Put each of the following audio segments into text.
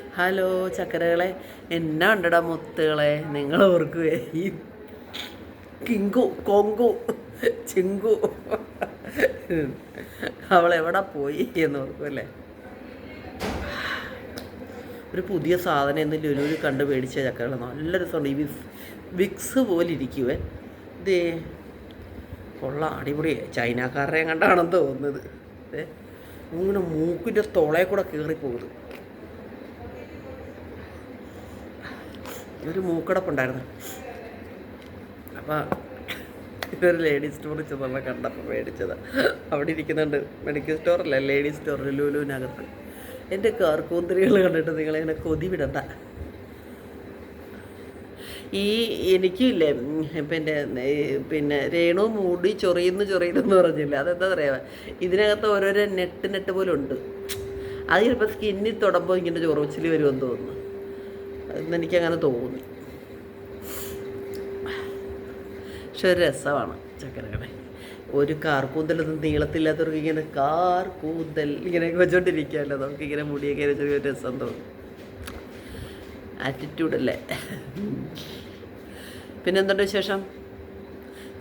Hello ചക്കരകളെ എന്നാ ഉണ്ടടാ മുത്തുകളെ? നിങ്ങൾ ഓർക്കുവേ. ഈ കിങ്കു കൊങ്കു ചിങ്കു. എവിടെ പോയി എന്ന് ഓർക്കുമല്ലേ ഒരു പുതിയ സാധനം എന്ന് ലുലുവിൽ കണ്ട് മേടിച്ച ചക്കകൾ നല്ല രസമുണ്ട്. ഈ വിക്സ് വിക്സ് പോലെ ഇരിക്കുവേ. ഇതേ കൊള്ള അടിപൊളി ചൈനക്കാരനെ കണ്ടാണെന്ന് തോന്നുന്നത്. ഇങ്ങനെ മൂക്കിന്റെ തൊളയെ കൂടെ കയറിപ്പോകുന്നു ഒരു മൂക്കടപ്പുണ്ടായിരുന്നു അപ്പോൾ ഇതൊരു ലേഡീസ് സ്റ്റോർ ചെന്നുള്ള കണ്ടപ്പോൾ മേടിച്ചത്. അവിടെ ഇരിക്കുന്നുണ്ട്. മെഡിക്കൽ സ്റ്റോറല്ല ലേഡീസ് സ്റ്റോർ ലുലുവിനകത്ത്. എന്റെ കാർക്കൂന്തിരികൾ കണ്ടിട്ട് നിങ്ങളിങ്ങനെ കൊതി വിടണ്ട. ഈ എനിക്കില്ലേ പിന്നെ പിന്നെ രേണു മൂടി ചൊറിയുന്നു ചൊറിയുന്നു പറഞ്ഞില്ല? അതെന്താ പറയുക ഇതിനകത്ത് ഓരോരോ നെട്ട് നെട്ട് പോലെ ഉണ്ട് അത് ചിലപ്പോൾ സ്കിന്നിൽ തൊടുമ്പോൾ ഇങ്ങനെ ചൊറച്ചിൽ വരുമെന്ന് തോന്നുന്നു. അതെന്ന് എനിക്കങ്ങനെ തോന്നി പക്ഷെ ഒരു രസമാണ് ചക്കരകളെ. ഒരു കാർക്കൂന്തലൊന്നും നീളത്തില്ലാത്തവർക്ക് ഇങ്ങനെ കാർക്കൂന്തൽ ഇങ്ങനെ വെച്ചോണ്ടിരിക്കുകയല്ലോ? നമുക്ക് ഇങ്ങനെ മുടിയൊക്കെ വെച്ചൊരു രസം തോന്നും. ആറ്റിറ്റ്യൂഡല്ലേ പിന്നെ എന്തുണ്ട് വിശേഷം?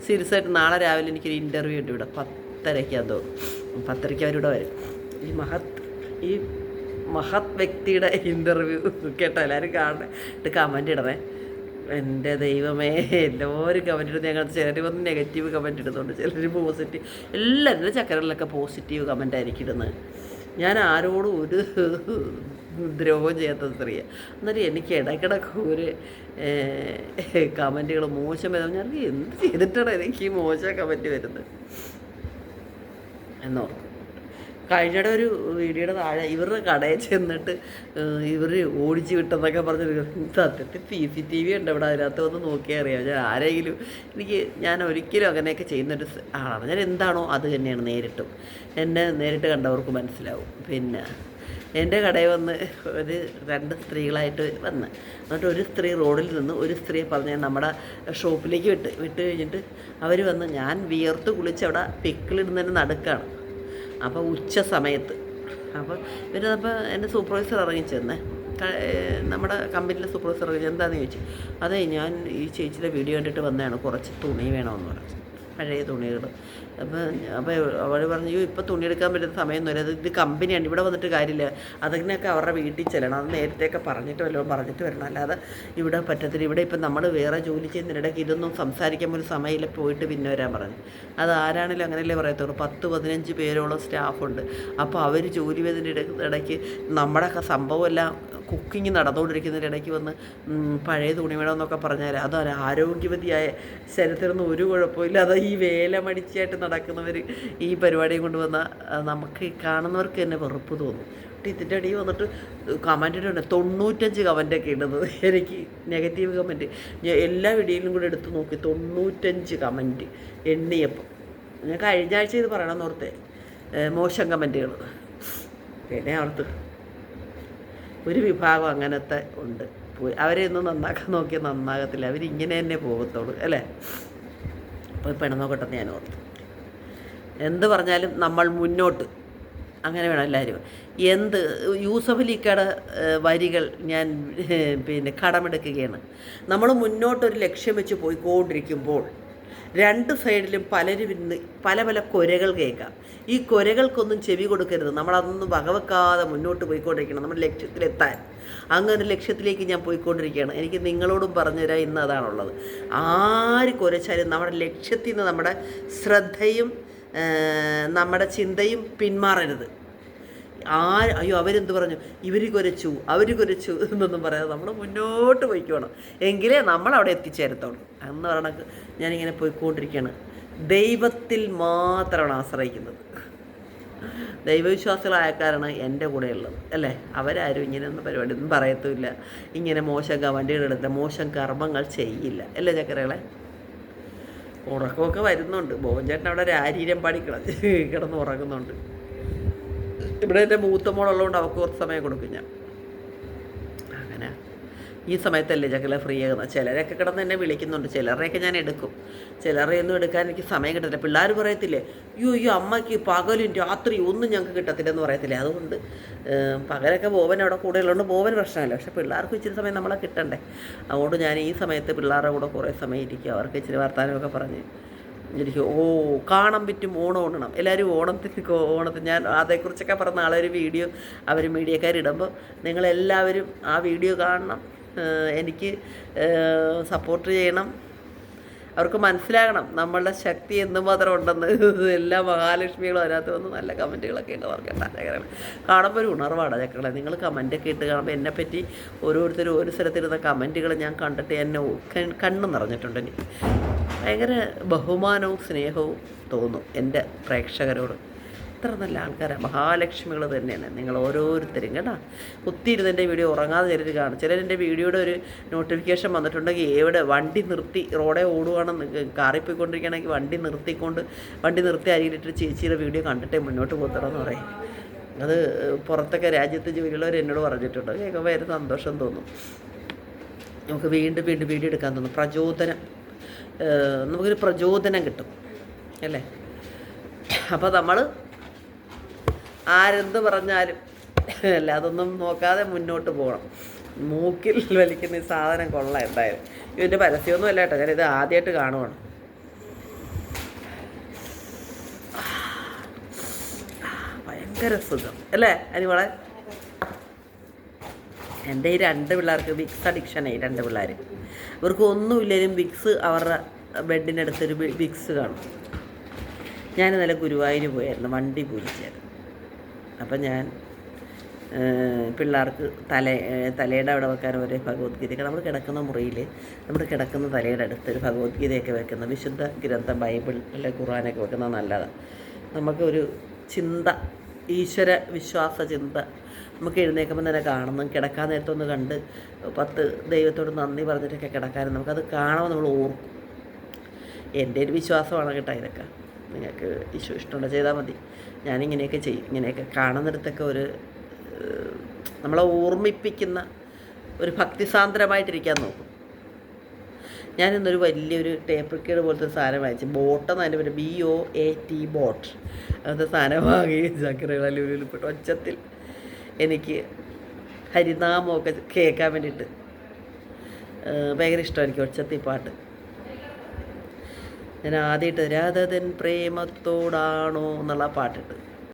സീരിയസ് ആയിട്ട് നാളെ രാവിലെ എനിക്കൊരു ഇന്റർവ്യൂ ഉണ്ട് ഇവിടെ. പത്തരയ്ക്കാന്ന് തോന്നുന്നു പത്തരയ്ക്ക് അവരിവിടെ വരും. ഈ മഹത് ഈ മഹത് വ്യക്തിയുടെ ഇന്റർവ്യൂ കേട്ടോ എല്ലാവരും കാണണേ ഇട്ട് കമന്റ് ഇടണേ. എന്റെ ദൈവമേ എല്ലാവരും കമന്റ് ഇടുന്ന. ഞങ്ങൾ ചിലർ വന്ന് നെഗറ്റീവ് കമന്റ് ഇടുന്നുണ്ട്. ചിലർ പോസിറ്റീവ് എല്ലാവരും ചക്കരകളിലൊക്കെ പോസിറ്റീവ് കമന്റ് ആയിരിക്കും ഇടുന്നത് ഞാൻ ആരോടും ഒരു ദ്രോഹം ചെയ്യാത്ത സ്ത്രീയ എന്നിട്ട് എനിക്ക് ഇടയ്ക്കിടയ്ക്ക് ഒരു കമന്റുകൾ മോശം വരുന്നത് ഞാൻ എന്ത് ചെയ്തിട്ടാണ് എനിക്ക് മോശം കമന്റ് വരുന്നത്? എന്നോർക്കും. കഴിഞ്ഞിടെ ഒരു വീഡിയോയുടെ താഴെ ഇവരുടെ കടയിൽ ചെന്നിട്ട് ഇവർ ഓടിച്ച് വിട്ടെന്നൊക്കെ പറഞ്ഞ് സത്യത്തിൽ പി സി ടി വി ഉണ്ട് ഇവിടെ അതിനകത്ത് വന്ന് നോക്കിയാൽ അറിയാം. ഞാൻ ആരെങ്കിലും എനിക്ക് ഞാൻ ഒരിക്കലും അങ്ങനെയൊക്കെ ചെയ്യുന്നൊരു സ് ആളാണ്. ഞാൻ എന്താണോ അത് തന്നെയാണ് നേരിട്ടും. എന്നെ നേരിട്ട് കണ്ടവർക്ക് മനസ്സിലാവും. പിന്നെ എന്റെ കടയിൽ വന്ന് ഒരു രണ്ട് സ്ത്രീകളായിട്ട് വന്ന്. എന്നിട്ട് ഒരു സ്ത്രീ റോഡിൽ നിന്ന് ഒരു സ്ത്രീയെ പറഞ്ഞ് നമ്മുടെ ഷോപ്പിലേക്ക് വിട്ട് വിട്ട് കഴിഞ്ഞിട്ട് അവർ വന്ന് ഞാൻ വിയർത്ത് കുളിച്ച് അവിടെ പിക്കിളിടുന്നതിന് നടുക്കാണ്. അപ്പോൾ ഉച്ച സമയത്ത്. അപ്പോൾ ഇവരപ്പോൾ എന്റെ സൂപ്പർവൈസർ ഇറങ്ങിച്ചെന്നേ. നമ്മുടെ കമ്പനിയിലെ സൂപ്പർവൈസർ ഇറങ്ങി എന്താണെന്ന് ചോദിച്ചു. അതെ ഞാൻ ഈ ചേച്ചിയുടെ വീഡിയോ കണ്ടിട്ട് വന്നതാണ്. കുറച്ച് തുണി വേണമെന്ന് പറഞ്ഞു. പഴയ തുണികൾ. അപ്പോൾ അപ്പോൾ അവർ പറഞ്ഞു "അയ്യോ, ഇപ്പോൾ തുണി എടുക്കാൻ പറ്റുന്ന സമയമൊന്നുമില്ല ഇത് ഇത് കമ്പനിയാണ്. ഇവിടെ വന്നിട്ട് കാര്യമില്ല. അതിനൊക്കെ അവരുടെ വീട്ടിൽ ചെല്ലണം. അത് നേരത്തെയൊക്കെ പറഞ്ഞിട്ട് വല്ലതും പറഞ്ഞിട്ട് വരണം. അല്ലാതെ ഇവിടെ പറ്റത്തില്ല. ഇവിടെ ഇപ്പം നമ്മൾ വേറെ ജോലി ചെയ്യുന്നതിനിടയ്ക്ക് ഇതൊന്നും സംസാരിക്കാൻ പോലും സമയമില്ല. പോയിട്ട് പിന്നെ വരാൻ പറഞ്ഞു. അത് ആരാണെങ്കിലും അങ്ങനെയല്ലേ പറയത്തുള്ളൂ. പത്ത് പതിനഞ്ച് പേരോളം സ്റ്റാഫുണ്ട് അപ്പോൾ അവർ ജോലി ഇടയ്ക്ക് നമ്മുടെ സംഭവമെല്ലാം കുക്കിംഗ് നടന്നുകൊണ്ടിരിക്കുന്നതിന്റെ ഇടയ്ക്ക് വന്ന് പഴയ തുണി വേണമെന്നൊക്കെ പറഞ്ഞാൽ അതാണ് ആരോഗ്യവതിയായ ആരോഗ്യവതിയായ നിന്ന് ഒരു കുഴപ്പമില്ല അത് വേലമടിച്ചായിട്ട് നടക്കുന്നവർ ഈ പരിപാടിയും കൊണ്ടുവന്ന നമുക്ക് കാണുന്നവർക്ക് തന്നെ വെറുപ്പ് തോന്നും. എന്നിട്ട് ഇതിന്റെ അടിയിൽ വന്നിട്ട് കമന്റ് ഇടുന്നുണ്ട്. തൊണ്ണൂറ്റഞ്ച് കമന്റൊക്കെ ഇടുന്നത്. എനിക്ക് നെഗറ്റീവ് കമന്റ് എല്ലാ വീഡിയോയിലും കൂടെ എടുത്ത് നോക്കി. തൊണ്ണൂറ്റഞ്ച് കമന്റ് എണ്ണിയപ്പോൾ ഞാൻ കഴിഞ്ഞ ആഴ്ച ഇത് പറയണം ഓർത്തേ മോശം കമന്റുകൾ പിന്നെ ഓർത്ത് ഒരു വിഭാഗം അങ്ങനത്തെ ഉണ്ട്. അവരെ ഒന്നും നന്നാക്കാൻ നോക്കിയാൽ നന്നാകത്തില്ല. അവരിങ്ങനെ തന്നെ പോകത്തുള്ളൂ. അല്ലേ? പോയി പെണ്ണുനോക്കട്ടെ ഞാൻ ഓർത്തു. എന്ത് പറഞ്ഞാലും നമ്മൾ മുന്നോട്ട്. അങ്ങനെ വേണം എല്ലാവരും. എന്ത് യൂസഫ് അലിക്കയുടെ വരികൾ ഞാൻ പിന്നെ കടമെടുക്കുകയാണ്. നമ്മൾ മുന്നോട്ടൊരു ലക്ഷ്യം വെച്ച് പോയിക്കൊണ്ടിരിക്കുമ്പോൾ രണ്ട് സൈഡിലും പലരും ഇന്ന് പല പല കൊരകൾ കേൾക്കാം. ഈ കൊരകൾക്കൊന്നും ചെവി കൊടുക്കരുത്. നമ്മളതൊന്നും വകവെക്കാതെ മുന്നോട്ട് പോയിക്കൊണ്ടിരിക്കണം. നമ്മുടെ ലക്ഷ്യത്തിലെത്താൻ. അങ്ങനെ ലക്ഷ്യത്തിലേക്ക് ഞാൻ പോയിക്കൊണ്ടിരിക്കുകയാണ്. എനിക്ക് നിങ്ങളോടും പറഞ്ഞുതരാം ഇന്ന് അതാണുള്ളത്. ആര് കുരച്ചാലും നമ്മുടെ ലക്ഷ്യത്തിൽ നിന്ന് നമ്മുടെ ശ്രദ്ധയും നമ്മുടെ ചിന്തയും പിന്മാറരുത്. ആ അയ്യോ അവരെന്ത് പറഞ്ഞു? ഇവർ കുരച്ചു അവർ കുരച്ചു എന്നൊന്നും പറയാതെ നമ്മൾ മുന്നോട്ട് പോയിക്കോണം. എങ്കിലേ നമ്മൾ അവിടെ എത്തിച്ചേരത്തുള്ളൂ എന്ന് പറയണക്ക് ഞാനിങ്ങനെ പോയിക്കൊണ്ടിരിക്കുകയാണ്. ദൈവത്തിൽ മാത്രമാണ് ആശ്രയിക്കുന്നത്. ദൈവവിശ്വാസികളായക്കാരാണ് എന്റെ കൂടെ ഉള്ളത് അല്ലേ? അവരാരും ഇങ്ങനെയൊന്നും പരിപാടി ഒന്നും പറയത്തുമില്ല. ഇങ്ങനെ മോശം കമന്റുകളെടുത്ത മോശം കർമ്മങ്ങൾ ചെയ്യില്ല. അല്ലേ ചക്കരകളെ? ഉറക്കമൊക്കെ വരുന്നുണ്ട്. ബോബൻചേട്ടൻ അവിടെ രാരീരം പാടി കിടന്ന് കിടന്ന് ഉറങ്ങുന്നുണ്ട്. ഇവിടെ എന്റെ മൂത്ത മോളുള്ളതുകൊണ്ട് അവൾക്ക് കുറച്ച് സമയം കൊടുക്കും ഞാൻ. ഈ സമയത്തല്ലേ ചക്കല ഫ്രീ ആകുന്നത് ചിലരൊക്കെ കിടന്ന് എന്നെ വിളിക്കുന്നുണ്ട്. ചിലരെയൊക്കെ ഞാൻ എടുക്കും. ചിലരെയൊന്നും എടുക്കാൻ എനിക്ക് സമയം കിട്ടത്തില്ല. പിള്ളേർ പറയത്തില്ലേ അയ്യോ അയ്യോ അമ്മയ്ക്ക് പകലും രാത്രി ഒന്നും ഞങ്ങൾക്ക് കിട്ടത്തില്ല എന്ന് പറയത്തില്ലേ? അതുകൊണ്ട് പകലൊക്കെ ബോബൻ അവിടെ കൂടെ ഉള്ളതുകൊണ്ട് ബോബൻ പ്രശ്നമല്ല. പക്ഷെ പിള്ളേർക്ക് ഇച്ചിരി സമയം നമ്മളെ കിട്ടണ്ടേ. അതുകൊണ്ട് ഞാൻ ഈ സമയത്ത് പിള്ളേരുടെ കൂടെ കുറേ സമയം ഇരിക്കും. അവർക്ക് ഇച്ചിരി വർത്തമാനമൊക്കെ പറഞ്ഞ് എനിക്ക് ഓ കാണാൻ പറ്റും ഓണം ഓണണം എല്ലാവരും ഓണത്തിന് ഓണത്തിന് ഞാൻ അതേക്കുറിച്ചൊക്കെ പറഞ്ഞ ആളൊരു ഒരു വീഡിയോ അവർ മീഡിയക്കാരിടുമ്പോൾ നിങ്ങളെല്ലാവരും ആ വീഡിയോ കാണണം. എനിക്ക് സപ്പോർട്ട് ചെയ്യണം. അവർക്ക് മനസ്സിലാകണം നമ്മളുടെ ശക്തി എന്തുമാത്രം ഉണ്ടെന്ന്. എല്ലാ മഹാലക്ഷ്മികളും അതിനകത്ത് വന്ന് നല്ല കമന്റുകളൊക്കെ ഉണ്ട് അവർക്ക് ഉണ്ടാകാനാണ് കാണുമ്പോൾ ഒരു ഉണർവാണ് ചക്കളെ നിങ്ങൾ കമന്റൊക്കെ ഇട്ട് കാണുമ്പോൾ എന്നെപ്പറ്റി ഓരോരുത്തരും ഓരോ സ്ഥലത്തിരുന്ന കമന്റുകൾ ഞാൻ കണ്ടിട്ട് എന്നെ കണ്ണ് നിറഞ്ഞിട്ടുണ്ട്. എനിക്ക് ഭയങ്കര ബഹുമാനവും സ്നേഹവും തോന്നും എന്റെ പ്രേക്ഷകരോട്. ഇത്ര നല്ല ആൾക്കാരാണ് മഹാലക്ഷ്മികൾ തന്നെയാണ്. നിങ്ങൾ ഓരോരുത്തരും കേട്ടോ. കുത്തിയിരുന്ന് എന്റെ വീഡിയോ ഉറങ്ങാതെ ചിലർ കാണും. ചിലർ എന്റെ വീഡിയോയുടെ ഒരു നോട്ടിഫിക്കേഷൻ വന്നിട്ടുണ്ടെങ്കിൽ എവിടെ വണ്ടി നിർത്തി റോഡെ ഓടുവാണെന്ന് കാറിൽ പോയിക്കൊണ്ടിരിക്കുകയാണെങ്കിൽ വണ്ടി നിർത്തിക്കൊണ്ട് വണ്ടി നിർത്തി അരിയിലിട്ട് ചേച്ചിയുടെ വീഡിയോ കണ്ടിട്ടേ മുന്നോട്ട് പോത്തണമെന്ന് പറയും. അത് പുറത്തൊക്കെ രാജ്യത്ത് ജോലിയുള്ളവർ എന്നോട് പറഞ്ഞിട്ടുണ്ട്. കേൾക്കുമ്പോൾ ഭയങ്കര സന്തോഷം തോന്നും. നമുക്ക് വീണ്ടും വീണ്ടും വീഡിയോ എടുക്കാൻ തോന്നും. പ്രചോദനം. നമുക്കൊരു പ്രചോദനം കിട്ടും. അല്ലേ? അപ്പോൾ നമ്മൾ ആരെന്ത് പറഞ്ഞാലും. അല്ല അതൊന്നും നോക്കാതെ മുന്നോട്ട് പോകണം. മൂക്കിൽ വലിക്കുന്ന ഈ സാധനം കൊള്ളാം എന്തായാലും. ഇതിന്റെ പരസ്യമൊന്നും അല്ല കേട്ടോ ഞാനിത് ആദ്യമായിട്ട് കാണുവാണ്. ഭയങ്കര സുഖം അല്ലേ അനിമളെ? എന്റെ ഈ രണ്ട് പിള്ളേർക്ക് വിക്സ് അഡിക്ഷനായി രണ്ട് പിള്ളേർ ഇവർക്ക് ഒന്നുമില്ലെങ്കിലും വിക്സ് അവരുടെ ബെഡിനടുത്തൊരു അടുത്തൊരു വിക്സ് കാണും. ഞാൻ ഇന്നലെ ഗുരുവായൂർ പോയായിരുന്നു വണ്ടി പൂജിച്ചായിരുന്നു അപ്പം ഞാൻ പിള്ളേർക്ക് തല തലയുടെ അവിടെ വെക്കാൻ ഒരു ഭഗവത്ഗീതയൊക്കെ നമ്മൾ കിടക്കുന്ന മുറിയിൽ നമ്മൾ കിടക്കുന്ന തലയുടെ അടുത്ത് ഒരു ഭഗവത്ഗീതയൊക്കെ വെക്കുന്ന വിശുദ്ധ ഗ്രന്ഥം ബൈബിൾ അല്ലെ ഖുറാനൊക്കെ വെക്കുന്നത് നല്ലതാണ് നമുക്കൊരു ചിന്ത ഈശ്വര വിശ്വാസ ചിന്ത നമുക്ക് എഴുന്നേൽക്കുമ്പോൾ തന്നെ കാണുന്നു. കിടക്കാൻ നേരത്തൊന്ന് കണ്ട് പത്ത് ദൈവത്തോട് നന്ദി പറഞ്ഞിട്ടൊക്കെ കിടക്കാനും നമുക്കത് കാണുമ്പോൾ നമ്മൾ ഓർക്കും. എന്റെ ഒരു വിശ്വാസമാണ് കേട്ടോ ഇതൊക്കെ. നിങ്ങൾക്ക് ഈശോ ഇഷ്ടമുണ്ട്? ചെയ്താൽ മതി. ഞാനിങ്ങനെയൊക്കെ ചെയ്യും. ഇങ്ങനെയൊക്കെ കാണുന്നിടത്തൊക്കെ ഒരു നമ്മളെ ഓർമ്മിപ്പിക്കുന്ന ഒരു ഭക്തിസാന്ദ്രമായിട്ടിരിക്കാൻ നോക്കും. ഞാനിന്നൊരു വലിയൊരു ടേപ്പ് റിക്കേഡ് പോലത്തെ സാധനം വാങ്ങിച്ചു ബോട്ടെന്ന് അതിന്റെ പേര് B O A T boat. അങ്ങനത്തെ സാധനം വാങ്ങി ചക്കരകളിൽ പെട്ട്. ഒച്ചത്തിൽ എനിക്ക് ഹരിനാമമൊക്കെ കേൾക്കാൻ വേണ്ടിയിട്ട് ഭയങ്കര ഇഷ്ടമായിരിക്കും ഒച്ചത്തി പാട്ട്. ഞാൻ ആദ്യമായിട്ട് രാധതൻ പ്രേമത്തോടാണോ എന്നുള്ള പാട്ടിട്ട്.